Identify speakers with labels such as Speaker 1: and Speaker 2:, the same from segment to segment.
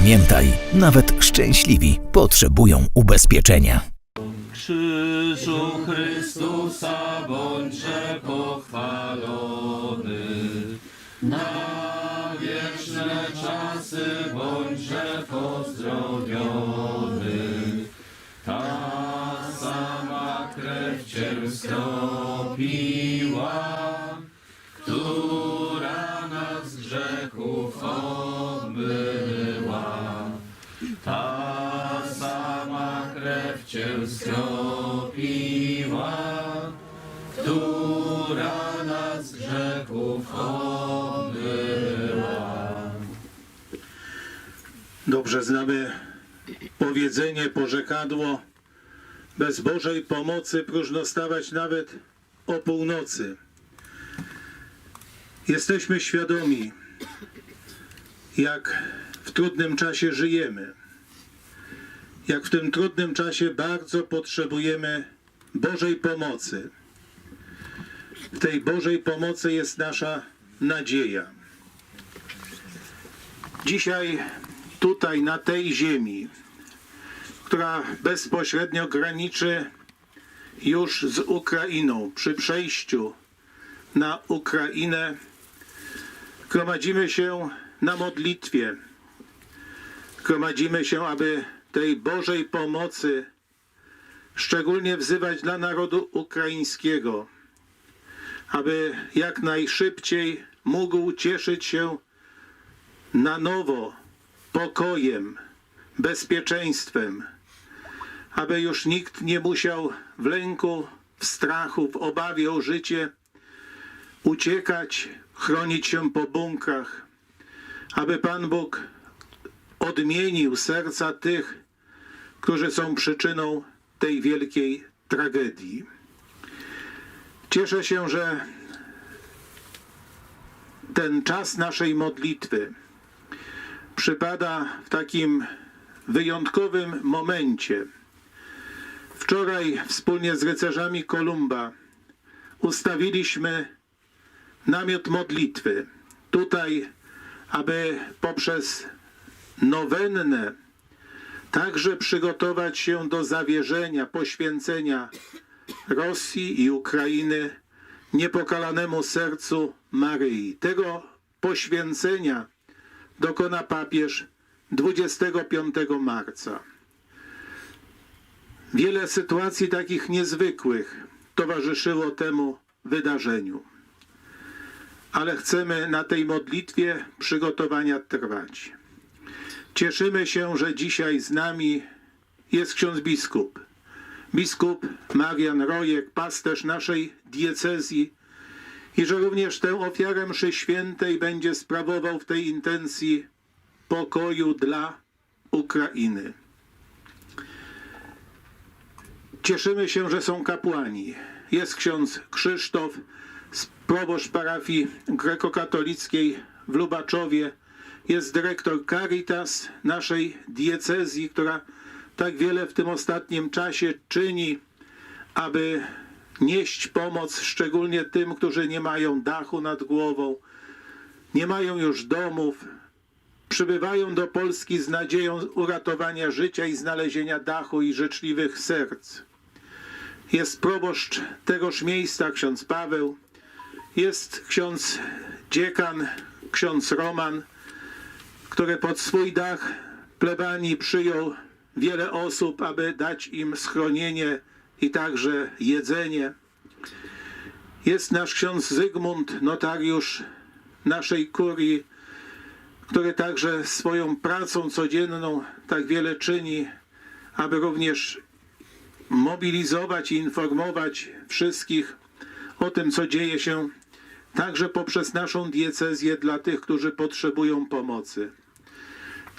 Speaker 1: Pamiętaj, nawet szczęśliwi potrzebują ubezpieczenia.
Speaker 2: Krzyżu Chrystusa bądźże pochwalony. Na wieczne czasy bądźże pozdrowiony. Ta sama krew Cię skropiła, która Cię skropiła, która nas grzechów omyła.
Speaker 3: Dobrze znamy powiedzenie, porzekadło. Bez Bożej pomocy próżno stawać nawet o północy. Jesteśmy świadomi, jak w trudnym czasie żyjemy. Jak w tym trudnym czasie bardzo potrzebujemy Bożej pomocy. W tej Bożej pomocy jest nasza nadzieja. Dzisiaj tutaj, na tej ziemi, która bezpośrednio graniczy już z Ukrainą, przy przejściu na Ukrainę, gromadzimy się na modlitwie. Gromadzimy się, aby tej Bożej pomocy szczególnie wzywać dla narodu ukraińskiego, aby jak najszybciej mógł cieszyć się na nowo pokojem, bezpieczeństwem, aby już nikt nie musiał w lęku, w strachu, w obawie o życie uciekać, chronić się po bunkrach, aby Pan Bóg odmienił serca tych, którzy są przyczyną tej wielkiej tragedii. Cieszę się, że ten czas naszej modlitwy przypada w takim wyjątkowym momencie. Wczoraj wspólnie z rycerzami Kolumba ustawiliśmy namiot modlitwy tutaj, aby poprzez nowennę także przygotować się do zawierzenia, poświęcenia Rosji i Ukrainy niepokalanemu sercu Maryi. Tego poświęcenia dokona papież 25 marca. Wiele sytuacji takich niezwykłych towarzyszyło temu wydarzeniu. Ale chcemy na tej modlitwie przygotowania trwać. Cieszymy się, że dzisiaj z nami jest ksiądz biskup. Biskup Marian Rojek, pasterz naszej diecezji i że również tę ofiarę mszy świętej będzie sprawował w tej intencji pokoju dla Ukrainy. Cieszymy się, że są kapłani. Jest ksiądz Krzysztof, proboszcz parafii grekokatolickiej w Lubaczowie. Jest dyrektor Caritas naszej diecezji, która tak wiele w tym ostatnim czasie czyni, aby nieść pomoc szczególnie tym, którzy nie mają dachu nad głową, nie mają już domów, przybywają do Polski z nadzieją uratowania życia i znalezienia dachu i życzliwych serc. Jest proboszcz tegoż miejsca, ksiądz Paweł, jest ksiądz dziekan, ksiądz Roman, który pod swój dach plebanii przyjął wiele osób, aby dać im schronienie i także jedzenie. Jest nasz ksiądz Zygmunt, notariusz naszej kurii, który także swoją pracą codzienną tak wiele czyni, aby również mobilizować i informować wszystkich o tym, co dzieje się także poprzez naszą diecezję dla tych, którzy potrzebują pomocy.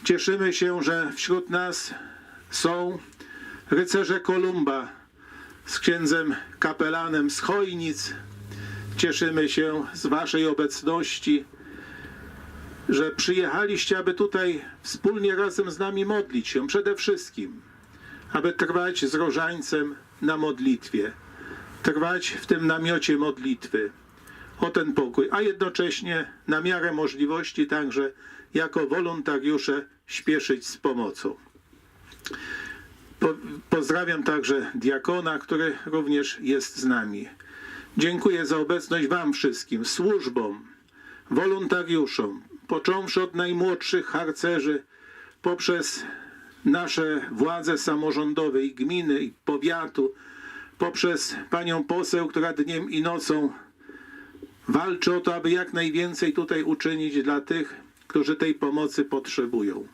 Speaker 3: Cieszymy się, że wśród nas są rycerze Kolumba z księdzem kapelanem z Chojnic. Cieszymy się z Waszej obecności, że przyjechaliście, aby tutaj wspólnie razem z nami modlić się. Przede wszystkim, aby trwać z różańcem na modlitwie, trwać w tym namiocie modlitwy o ten pokój, a jednocześnie na miarę możliwości także jako wolontariusze śpieszyć z pomocą. Po, pozdrawiam także diakona, który również jest z nami. Dziękuję za obecność Wam wszystkim, służbom, wolontariuszom, począwszy od najmłodszych harcerzy, poprzez nasze władze samorządowe i gminy i powiatu, poprzez panią poseł, która dniem i nocą walczy o to, aby jak najwięcej tutaj uczynić dla tych, którzy tej pomocy potrzebują.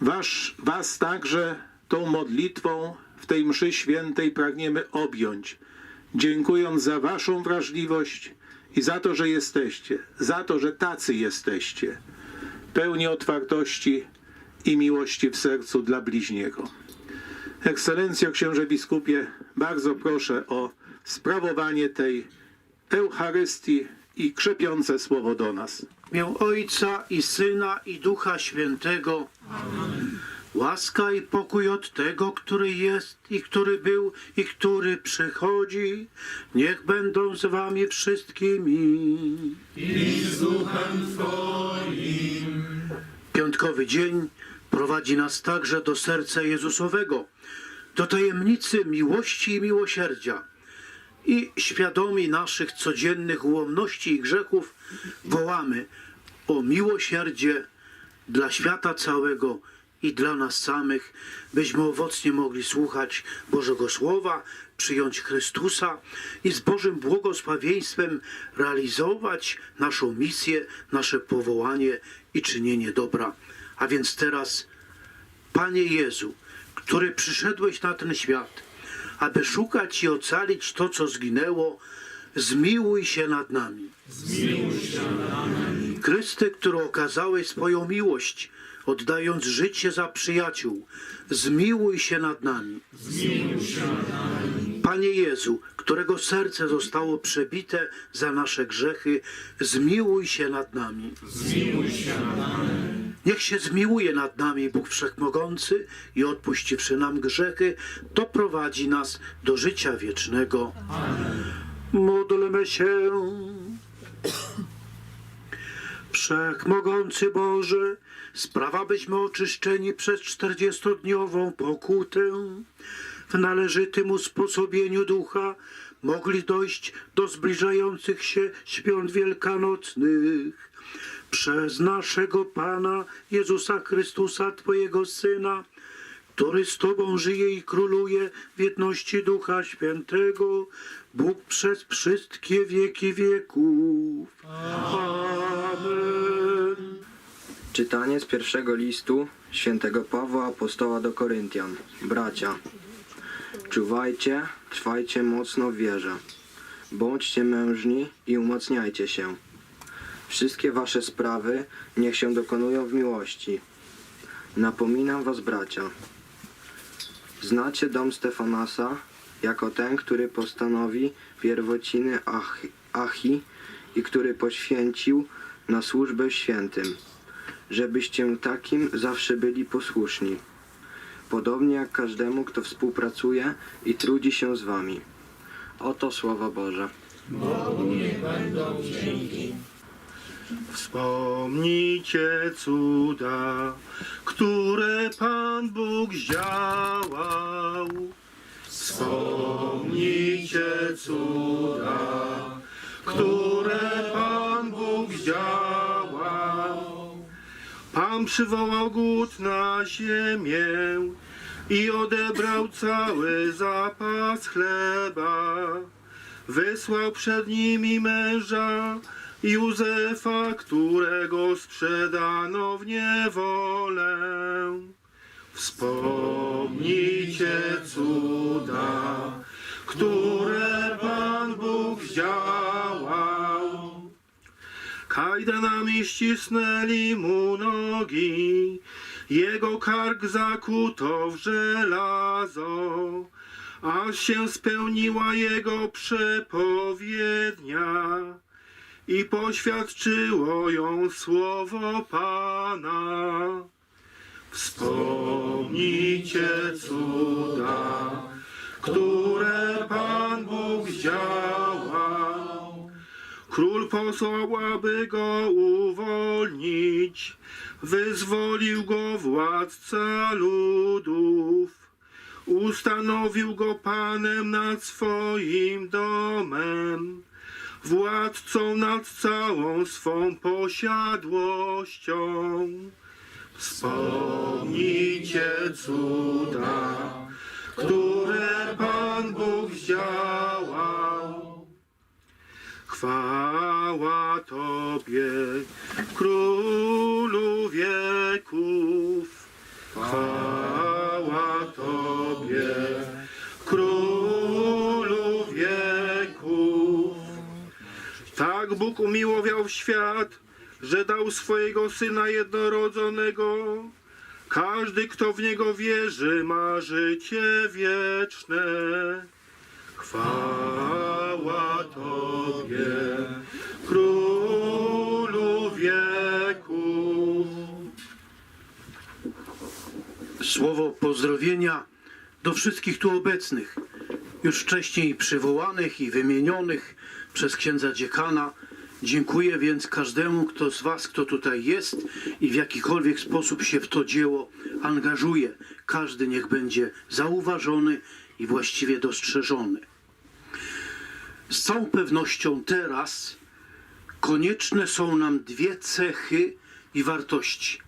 Speaker 3: Was, was także tą modlitwą w tej mszy świętej pragniemy objąć, dziękując za waszą wrażliwość i za to, że jesteście, za to, że tacy jesteście, pełni otwartości i miłości w sercu dla bliźniego. Ekscelencjo księże biskupie, bardzo proszę o sprawowanie tej Eucharystii i krzepiące słowo do nas.
Speaker 4: W imię Ojca i Syna i Ducha Świętego. Łaska i pokój od tego, który jest i który był i który przychodzi, niech będą z wami wszystkimi.
Speaker 2: I z duchem Twoim.
Speaker 4: Piątkowy dzień prowadzi nas także do serca Jezusowego, do tajemnicy miłości i miłosierdzia. I świadomi naszych codziennych ułomności i grzechów wołamy o miłosierdzie dla świata całego i dla nas samych, byśmy owocnie mogli słuchać Bożego Słowa, przyjąć Chrystusa i z Bożym błogosławieństwem realizować naszą misję, nasze powołanie i czynienie dobra. A więc teraz, Panie Jezu, który przyszedłeś na ten świat, aby szukać i ocalić to, co zginęło, zmiłuj się nad nami. Chryste, który okazałeś swoją miłość, oddając życie za przyjaciół, zmiłuj się nad nami. Panie Jezu, którego serce zostało przebite za nasze grzechy, zmiłuj się nad nami. Niech się zmiłuje nad nami Bóg Wszechmogący i odpuściwszy nam grzechy, doprowadzi nas do życia wiecznego. Módlmy się. Wszechmogący Boże, sprawa byśmy oczyszczeni przez czterdziestodniową pokutę w należytym usposobieniu ducha mogli dojść do zbliżających się świąt wielkanocnych przez naszego Pana Jezusa Chrystusa, Twojego Syna, który z Tobą żyje i króluje w jedności Ducha Świętego, Bóg przez wszystkie wieki wieków. Amen.
Speaker 5: Czytanie z pierwszego listu świętego Pawła Apostoła do Koryntian. Bracia, czuwajcie, trwajcie mocno w wierze. Bądźcie mężni i umacniajcie się. Wszystkie wasze sprawy niech się dokonują w miłości. Napominam was, bracia. Znacie dom Stefanasa jako ten, który postanowi pierwociny Achi, Achi i który poświęcił na służbę świętym żebyście takim zawsze byli posłuszni. Podobnie jak każdemu, kto współpracuje i trudzi się z wami. Oto słowa Boże.
Speaker 4: Wspomnijcie cuda, które Pan Bóg zdziałał. Wspomnijcie cuda, które Pan Bóg zdziałał. Pan przywołał głód na ziemię i odebrał cały zapas chleba. Wysłał przed nimi męża Józefa, którego sprzedano w niewolę. Wspomnijcie cuda, które Pan Bóg zdziałał.
Speaker 2: Kajdanami ścisnęli mu nogi, jego kark zakuto w żelazo, aż się spełniła jego przepowiednia i poświadczyło ją słowo Pana. Wspomnijcie cuda, które Pan Bóg zdziałał. Król posłał, aby go uwolnić, wyzwolił go władca ludów. Ustanowił go panem nad swoim domem, władcą nad całą swą posiadłością. Wspomnijcie cuda, które Pan Bóg zdziałał. Chwała Tobie, Królu wieków. Chwała Tak Bóg umiłował świat, że dał swojego Syna jednorodzonego. Każdy, kto w Niego wierzy, ma życie wieczne. Chwała Tobie, Królu wieków.
Speaker 4: Słowo pozdrowienia do wszystkich tu obecnych, już wcześniej przywołanych i wymienionych przez księdza dziekana. Dziękuję więc każdemu kto z Was, kto tutaj jest i w jakikolwiek sposób się w to dzieło angażuje. Każdy niech będzie zauważony i właściwie dostrzeżony. Z całą pewnością teraz konieczne są nam dwie cechy i wartości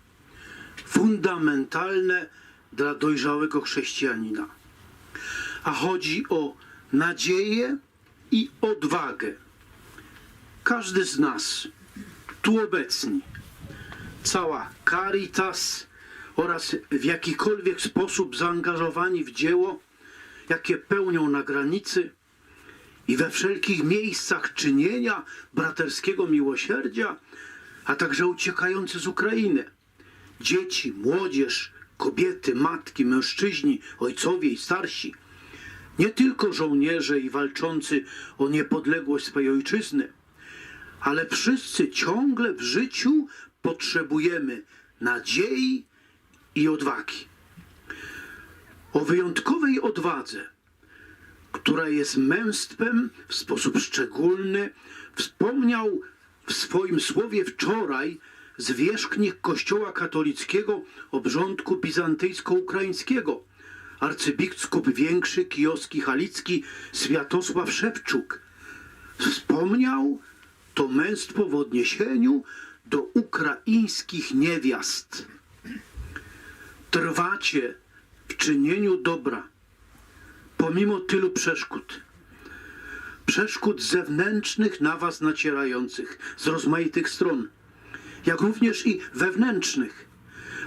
Speaker 4: fundamentalne dla dojrzałego chrześcijanina. A chodzi o nadzieję i odwagę. Każdy z nas, tu obecni, cała Caritas oraz w jakikolwiek sposób zaangażowani w dzieło, jakie pełnią na granicy i we wszelkich miejscach czynienia braterskiego miłosierdzia, a także uciekający z Ukrainy dzieci, młodzież, kobiety, matki, mężczyźni, ojcowie i starsi, nie tylko żołnierze i walczący o niepodległość swojej ojczyzny, ale wszyscy ciągle w życiu potrzebujemy nadziei i odwagi. O wyjątkowej odwadze, która jest męstwem w sposób szczególny, wspomniał w swoim słowie wczoraj zwierzchnik Kościoła katolickiego obrządku bizantyjsko-ukraińskiego, arcybiskup większy Kijowski Halicki Światosław Szewczuk. Wspomniał to męstwo w odniesieniu do ukraińskich niewiast. Trwacie w czynieniu dobra, pomimo tylu przeszkód przeszkód zewnętrznych na was nacierających z rozmaitych stron, jak również i wewnętrznych,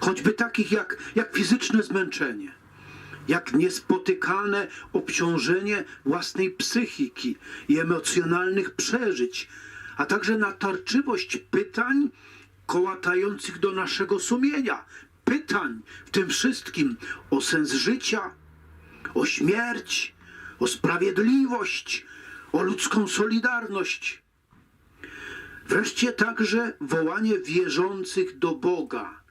Speaker 4: choćby takich jak, jak fizyczne zmęczenie, jak niespotykane obciążenie własnej psychiki i emocjonalnych przeżyć, a także natarczywość pytań kołatających do naszego sumienia, pytań w tym wszystkim o sens życia, o śmierć, o sprawiedliwość, o ludzką solidarność. Wreszcie także wołanie wierzących do Boga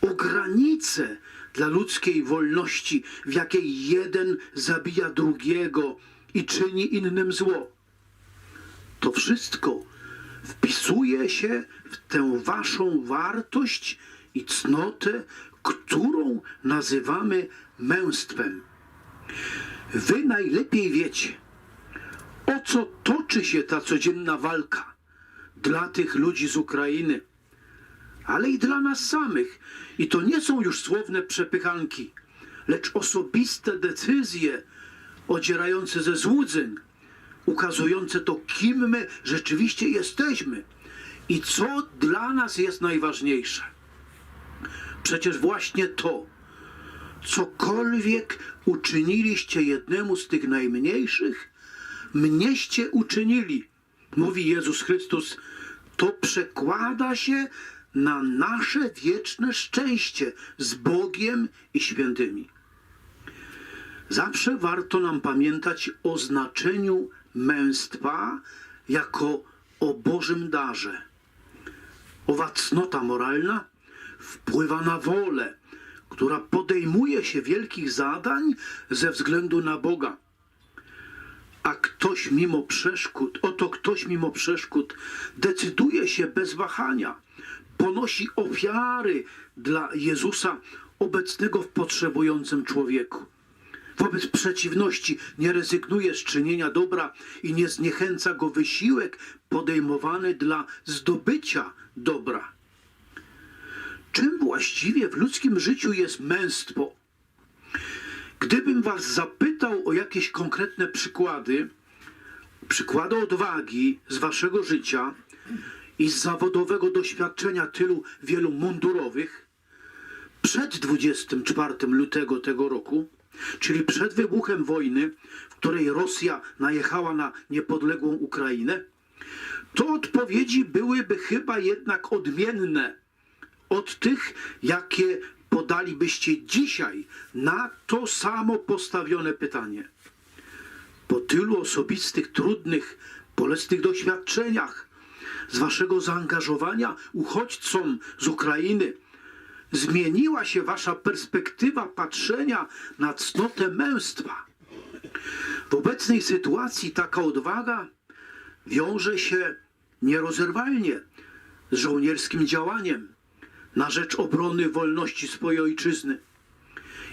Speaker 4: o granice dla ludzkiej wolności, w jakiej jeden zabija drugiego i czyni innym zło. To wszystko wpisuje się w tę waszą wartość i cnotę, którą nazywamy męstwem. Wy najlepiej wiecie, o co toczy się ta codzienna walka dla tych ludzi z Ukrainy, ale i dla nas samych. I to nie są już słowne przepychanki, lecz osobiste decyzje odzierające ze złudzeń, ukazujące to, kim my rzeczywiście jesteśmy i co dla nas jest najważniejsze. Przecież właśnie to, cokolwiek uczyniliście jednemu z tych najmniejszych, mnieście uczynili, mówi Jezus Chrystus, to przekłada się na nasze wieczne szczęście z Bogiem i świętymi. Zawsze warto nam pamiętać o znaczeniu męstwa jako o Bożym darze. Owa cnota moralna wpływa na wolę, która podejmuje się wielkich zadań ze względu na Boga. A ktoś mimo przeszkód, oto ktoś mimo przeszkód decyduje się bez wahania, ponosi ofiary dla Jezusa obecnego w potrzebującym człowieku. Wobec przeciwności nie rezygnuje z czynienia dobra i nie zniechęca go wysiłek podejmowany dla zdobycia dobra. Czym właściwie w ludzkim życiu jest męstwo? Gdybym was zapytał o jakieś konkretne przykłady, przykłady odwagi z waszego życia i z zawodowego doświadczenia tylu wielu mundurowych, przed 24 lutego tego roku, czyli przed wybuchem wojny, w której Rosja najechała na niepodległą Ukrainę, to odpowiedzi byłyby chyba jednak odmienne od tych, jakie podalibyście dzisiaj na to samo postawione pytanie. Po tylu osobistych, trudnych, bolesnych doświadczeniach, z waszego zaangażowania uchodźcom z Ukrainy, zmieniła się wasza perspektywa patrzenia na cnotę męstwa. W obecnej sytuacji taka odwaga wiąże się nierozerwalnie z żołnierskim działaniem na rzecz obrony wolności swojej ojczyzny.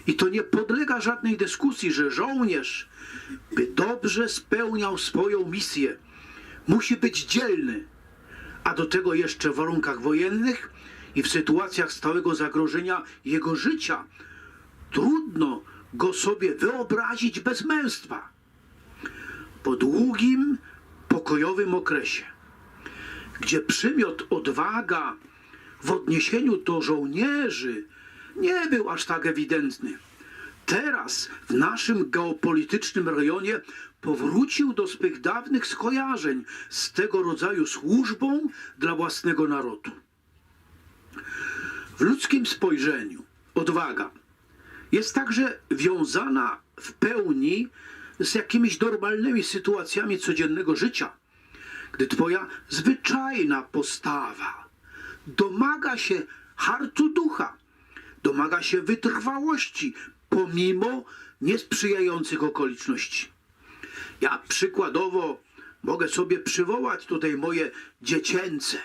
Speaker 4: I to nie podlega żadnej dyskusji, że żołnierz, by dobrze spełniał swoją misję, musi być dzielny, a do tego jeszcze w warunkach wojennych i w sytuacjach stałego zagrożenia jego życia trudno go sobie wyobrazić bez męstwa. Po długim, pokojowym okresie, gdzie przymiot odwaga w odniesieniu do żołnierzy nie był aż tak ewidentny. Teraz w naszym geopolitycznym rejonie powrócił do swych dawnych skojarzeń z tego rodzaju służbą dla własnego narodu. W ludzkim spojrzeniu odwaga jest także wiązana w pełni z jakimiś normalnymi sytuacjami codziennego życia, gdy Twoja zwyczajna postawa domaga się hartu ducha, domaga się wytrwałości pomimo niesprzyjających okoliczności. Ja przykładowo mogę sobie przywołać tutaj moje dziecięce,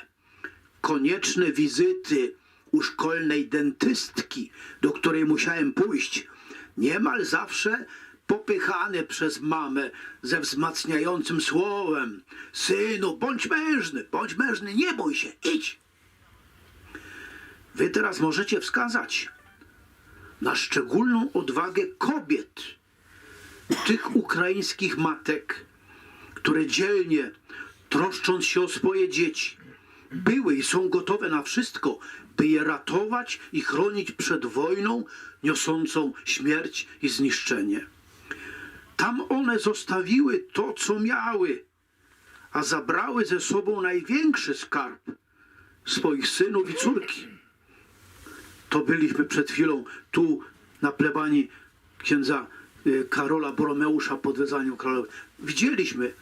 Speaker 4: konieczne wizyty u szkolnej dentystki, do której musiałem pójść, niemal zawsze popychane przez mamę ze wzmacniającym słowem: Synu, bądź mężny, bądź mężny, nie bój się, idź. Wy teraz możecie wskazać na szczególną odwagę kobiet, tych ukraińskich matek, które dzielnie, troszcząc się o swoje dzieci, były i są gotowe na wszystko, by je ratować i chronić przed wojną niosącą śmierć i zniszczenie. Tam one zostawiły to, co miały, a zabrały ze sobą największy skarb swoich synów i córki. To byliśmy przed chwilą tu na plebanii księdza Karola Boromeusza pod wezwaniem królowej. Widzieliśmy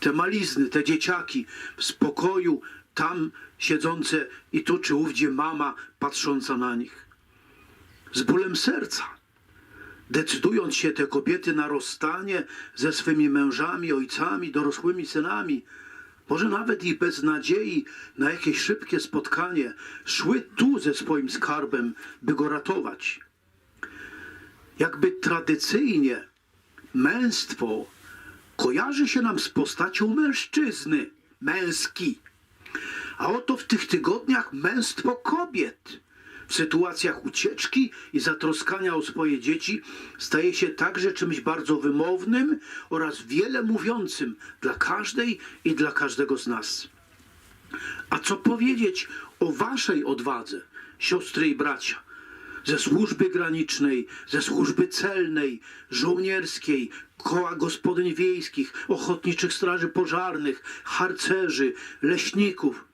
Speaker 4: te malizny, te dzieciaki w spokoju, tam siedzące i tu czy ówdzie mama patrząca na nich. Z bólem serca. Decydując się te kobiety na rozstanie ze swymi mężami, ojcami, dorosłymi synami, może nawet i bez nadziei na jakieś szybkie spotkanie, szły tu ze swoim skarbem, by go ratować. Jakby tradycyjnie męstwo kojarzy się nam z postacią mężczyzny, męski. A oto w tych tygodniach męstwo kobiet w sytuacjach ucieczki i zatroskania o swoje dzieci staje się także czymś bardzo wymownym oraz wiele mówiącym dla każdej i dla każdego z nas. A co powiedzieć o waszej odwadze, siostry i bracia? Ze służby granicznej, ze służby celnej, żołnierskiej, koła gospodyń wiejskich, ochotniczych straży pożarnych, harcerzy, leśników,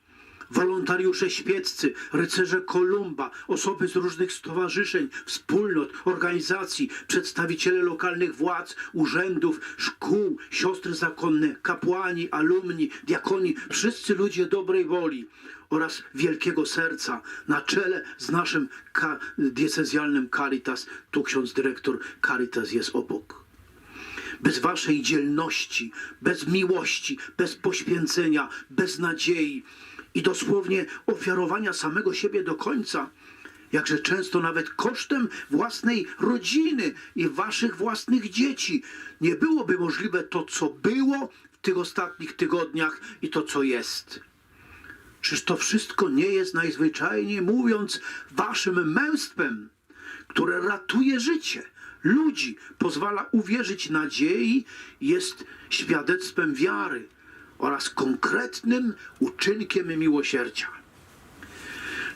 Speaker 4: wolontariusze świeccy, rycerze Kolumba, osoby z różnych stowarzyszeń, wspólnot, organizacji, przedstawiciele lokalnych władz, urzędów, szkół, siostry zakonne, kapłani, alumni, diakoni, wszyscy ludzie dobrej woli oraz wielkiego serca na czele z naszym ka- diecezjalnym Caritas. Tu ksiądz dyrektor Caritas jest obok bez waszej dzielności, bez miłości, bez poświęcenia, bez nadziei i dosłownie ofiarowania samego siebie do końca, jakże często nawet kosztem własnej rodziny i waszych własnych dzieci, nie byłoby możliwe to, co było w tych ostatnich tygodniach i to, co jest. Czyż to wszystko nie jest najzwyczajniej mówiąc waszym męstwem, które ratuje życie ludzi, pozwala uwierzyć nadziei, jest świadectwem wiary oraz konkretnym uczynkiem miłosierdzia.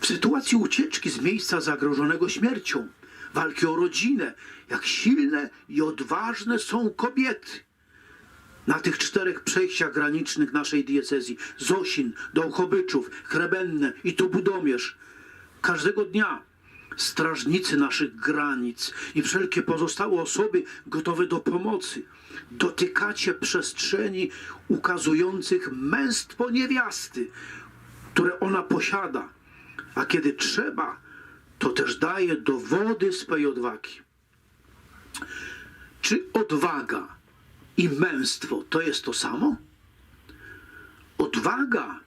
Speaker 4: W sytuacji ucieczki z miejsca zagrożonego śmiercią, walki o rodzinę, jak silne i odważne są kobiety na tych czterech przejściach granicznych naszej diecezji Zosin, Dołchobyczów, Chrebenne i tu Budomierz. Każdego dnia strażnicy naszych granic i wszelkie pozostałe osoby gotowe do pomocy. Dotykacie przestrzeni ukazujących męstwo niewiasty, które ona posiada, a kiedy trzeba, to też daje dowody swej odwagi. Czy odwaga i męstwo to jest to samo? Odwaga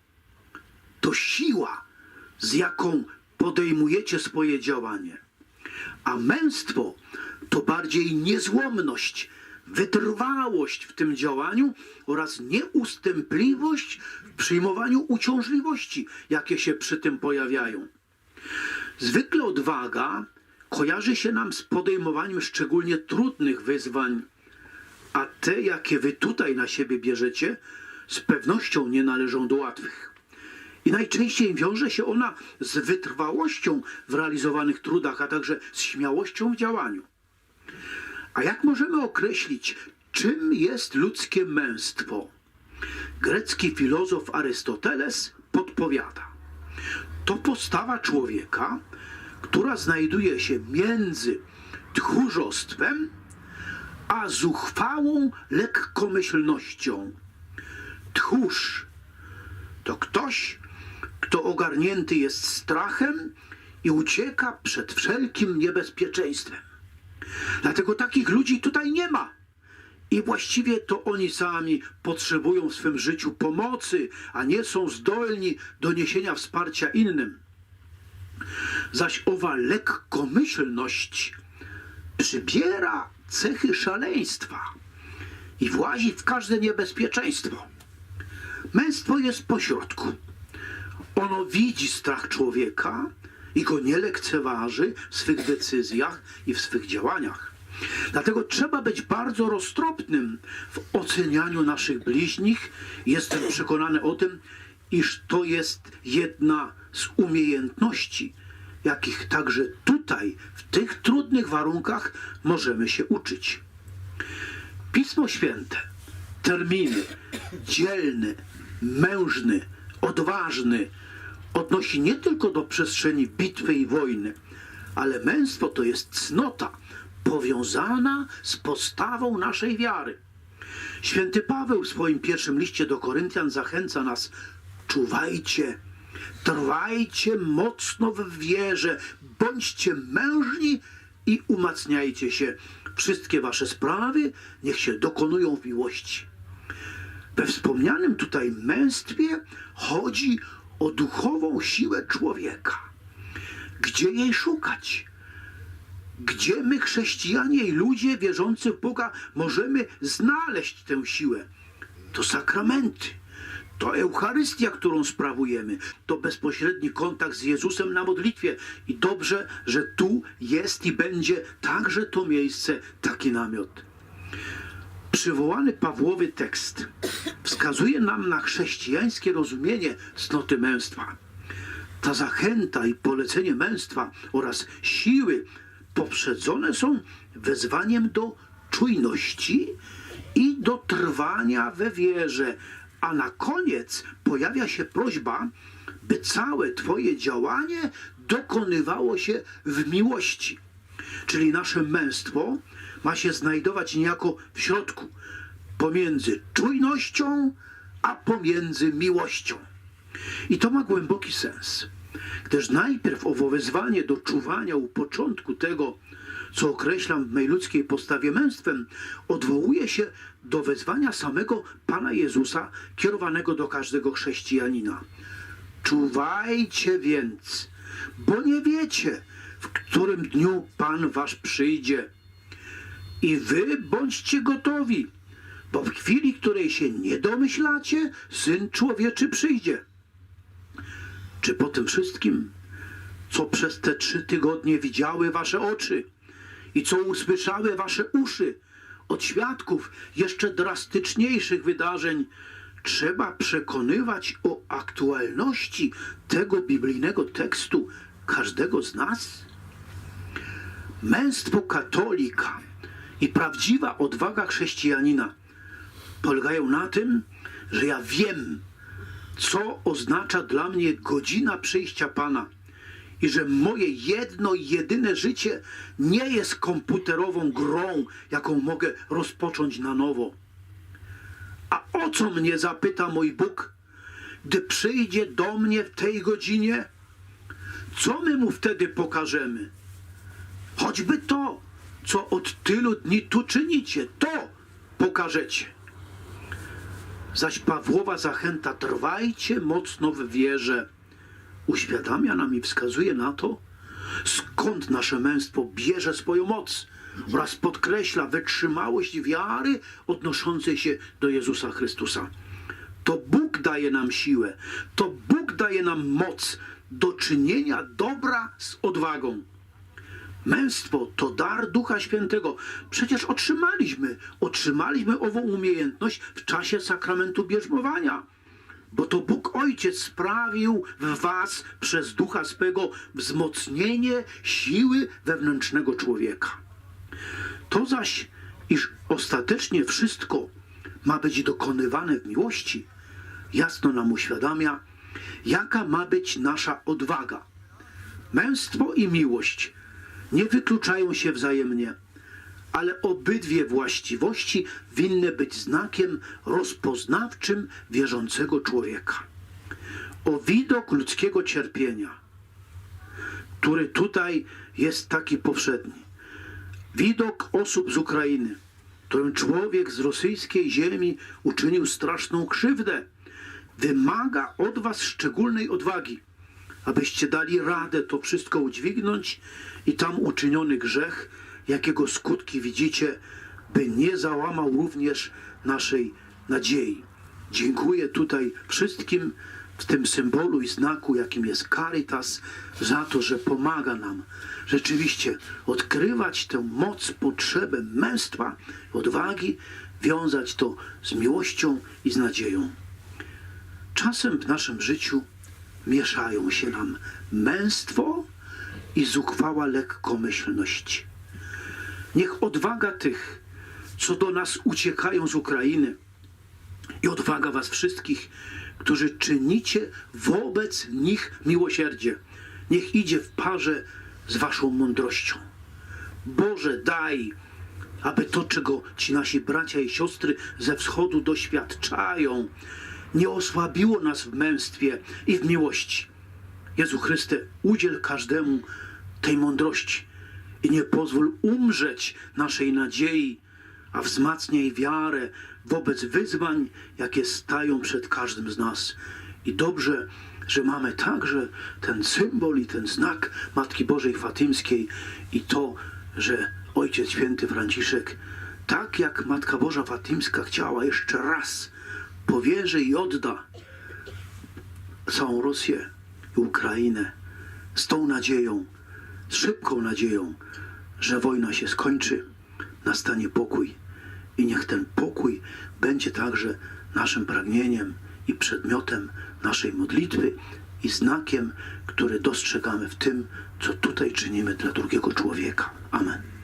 Speaker 4: to siła, z jaką podejmujecie swoje działanie, a męstwo to bardziej niezłomność, wytrwałość w tym działaniu oraz nieustępliwość w przyjmowaniu uciążliwości, jakie się przy tym pojawiają. Zwykle odwaga kojarzy się nam z podejmowaniem szczególnie trudnych wyzwań, a te, jakie wy tutaj na siebie bierzecie, z pewnością nie należą do łatwych. I najczęściej wiąże się ona z wytrwałością w realizowanych trudach, a także z śmiałością w działaniu. A jak możemy określić, czym jest ludzkie męstwo? Grecki filozof Arystoteles podpowiada. To postawa człowieka, która znajduje się między tchórzostwem a zuchwałą lekkomyślnością. Tchórz to ktoś, kto ogarnięty jest strachem i ucieka przed wszelkim niebezpieczeństwem. Dlatego takich ludzi tutaj nie ma. I właściwie to oni sami potrzebują w swym życiu pomocy, a nie są zdolni do niesienia wsparcia innym. Zaś owa lekkomyślność przybiera cechy szaleństwa i włazi w każde niebezpieczeństwo. Męstwo jest pośrodku. Ono widzi strach człowieka i go nie lekceważy w swych decyzjach i w swych działaniach. Dlatego trzeba być bardzo roztropnym w ocenianiu naszych bliźnich. Jestem przekonany o tym, iż to jest jedna z umiejętności, jakich także tutaj, w tych trudnych warunkach, możemy się uczyć. Pismo Święte, terminy dzielny, mężny, odważny odnosi nie tylko do przestrzeni bitwy i wojny, ale męstwo to jest cnota powiązana z postawą naszej wiary. Święty Paweł w swoim pierwszym liście do Koryntian zachęca nas: czuwajcie, trwajcie mocno w wierze, bądźcie mężni i umacniajcie się. Wszystkie wasze sprawy niech się dokonują w miłości. We wspomnianym tutaj męstwie chodzi o duchową siłę człowieka. Gdzie jej szukać? Gdzie my, chrześcijanie i ludzie wierzący w Boga, możemy znaleźć tę siłę? To sakramenty, to Eucharystia, którą sprawujemy, to bezpośredni kontakt z Jezusem na modlitwie. I dobrze, że tu jest i będzie także to miejsce, taki namiot. Przywołany Pawłowy tekst wskazuje nam na chrześcijańskie rozumienie cnoty męstwa. Ta zachęta i polecenie męstwa oraz siły poprzedzone są wezwaniem do czujności i do trwania we wierze. A na koniec pojawia się prośba, by całe Twoje działanie dokonywało się w miłości. Czyli nasze męstwo ma się znajdować niejako w środku, pomiędzy czujnością, a pomiędzy miłością. I to ma głęboki sens, gdyż najpierw owo wezwanie do czuwania u początku tego, co określam w mej ludzkiej postawie męstwem, odwołuje się do wezwania samego Pana Jezusa kierowanego do każdego chrześcijanina. Czuwajcie więc, bo nie wiecie, w którym dniu Pan wasz przyjdzie. I wy bądźcie gotowi, bo w chwili, której się nie domyślacie, Syn Człowieczy przyjdzie. Czy po tym wszystkim, co przez te trzy tygodnie widziały wasze oczy i co usłyszały wasze uszy? Od świadków jeszcze drastyczniejszych wydarzeń, trzeba przekonywać o aktualności tego biblijnego tekstu każdego z nas? Męstwo katolika i prawdziwa odwaga chrześcijanina polegają na tym, że ja wiem, co oznacza dla mnie godzina przyjścia Pana i że moje jedno jedyne życie nie jest komputerową grą, jaką mogę rozpocząć na nowo. A o co mnie zapyta mój Bóg, gdy przyjdzie do mnie w tej godzinie? Co my mu wtedy pokażemy? Choćby to, co od tylu dni tu czynicie, to pokażecie. Zaś Pawłowa zachęta, trwajcie mocno w wierze, uświadamia nam i wskazuje na to, skąd nasze męstwo bierze swoją moc oraz podkreśla wytrzymałość wiary odnoszącej się do Jezusa Chrystusa. To Bóg daje nam siłę, to Bóg daje nam moc do czynienia dobra z odwagą. Męstwo to dar Ducha Świętego. Przecież otrzymaliśmy, otrzymaliśmy ową umiejętność w czasie sakramentu bierzmowania. Bo to Bóg Ojciec sprawił w was przez Ducha swego wzmocnienie siły wewnętrznego człowieka. To zaś, iż ostatecznie wszystko ma być dokonywane w miłości, jasno nam uświadamia, jaka ma być nasza odwaga. Męstwo i miłość nie wykluczają się wzajemnie, ale obydwie właściwości winny być znakiem rozpoznawczym wierzącego człowieka. O widok ludzkiego cierpienia, który tutaj jest taki powszedni, widok osób z Ukrainy, którym człowiek z rosyjskiej ziemi uczynił straszną krzywdę, wymaga od was szczególnej odwagi abyście dali radę to wszystko udźwignąć i tam uczyniony grzech, jakiego skutki widzicie, by nie załamał również naszej nadziei. Dziękuję tutaj wszystkim w tym symbolu i znaku, jakim jest Caritas, za to, że pomaga nam rzeczywiście odkrywać tę moc, potrzebę męstwa, odwagi, wiązać to z miłością i z nadzieją. Czasem w naszym życiu mieszają się nam męstwo i zuchwała lekkomyślność. Niech odwaga tych, co do nas uciekają z Ukrainy i odwaga was wszystkich, którzy czynicie wobec nich miłosierdzie, niech idzie w parze z waszą mądrością. Boże, daj, aby to, czego ci nasi bracia i siostry ze wschodu doświadczają, nie osłabiło nas w męstwie i w miłości. Jezu Chryste, udziel każdemu tej mądrości i nie pozwól umrzeć naszej nadziei, a wzmacniaj wiarę wobec wyzwań, jakie stają przed każdym z nas. I dobrze, że mamy także ten symbol i ten znak Matki Bożej Fatymskiej i to, że Ojciec Święty Franciszek, tak jak Matka Boża Fatymska chciała jeszcze raz powierzy i odda całą Rosję i Ukrainę z tą nadzieją, z szybką nadzieją, że wojna się skończy, nastanie pokój. I niech ten pokój będzie także naszym pragnieniem i przedmiotem naszej modlitwy i znakiem, który dostrzegamy w tym, co tutaj czynimy dla drugiego człowieka. Amen.